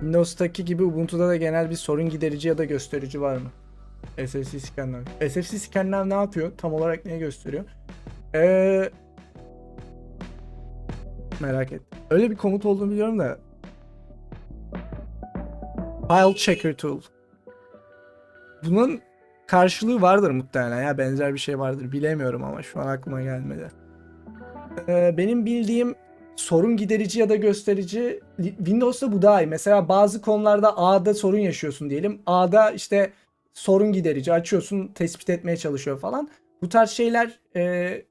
Windows'taki gibi Ubuntu'da da genel bir sorun giderici ya da gösterici var mı? SFC scanner. SFC scanner ne yapıyor? Tam olarak neyi gösteriyor? Ee, merak et. Öyle bir komut olduğunu biliyorum da. File checker tool. Bunun karşılığı vardır muhtemelen ya benzer bir şey vardır bilemiyorum ama şu an aklıma gelmedi. Ee, benim bildiğim sorun giderici ya da gösterici Windows'ta bu daha iyi. Mesela bazı konularda A'da sorun yaşıyorsun diyelim. A'da işte sorun giderici açıyorsun tespit etmeye çalışıyor falan. Bu tarz şeyler e,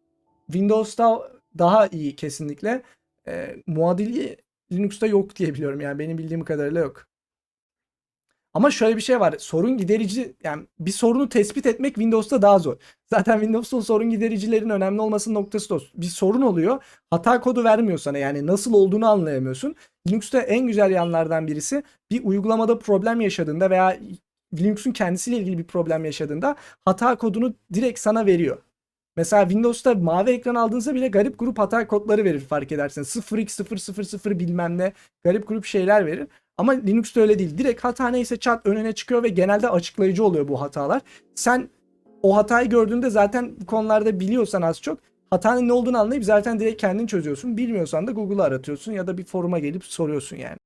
Windows'ta daha iyi kesinlikle. E, muadili Linux'ta yok diye biliyorum yani benim bildiğim kadarıyla yok. Ama şöyle bir şey var. Sorun giderici yani bir sorunu tespit etmek Windows'ta daha zor. Zaten Windows'ta sorun gidericilerin önemli olmasının noktası da. Bir sorun oluyor. Hata kodu vermiyor sana. Yani nasıl olduğunu anlayamıyorsun. Linux'ta en güzel yanlardan birisi bir uygulamada problem yaşadığında veya Linux'un kendisiyle ilgili bir problem yaşadığında hata kodunu direkt sana veriyor. Mesela Windows'ta mavi ekran aldığınızda bile garip grup hata kodları verir fark ederseniz. 0x000 bilmem ne garip grup şeyler verir. Ama Linux'ta öyle değil. Direkt hata neyse çat önüne çıkıyor ve genelde açıklayıcı oluyor bu hatalar. Sen o hatayı gördüğünde zaten bu konularda biliyorsan az çok hatanın ne olduğunu anlayıp zaten direkt kendin çözüyorsun. Bilmiyorsan da Google'a aratıyorsun ya da bir foruma gelip soruyorsun yani.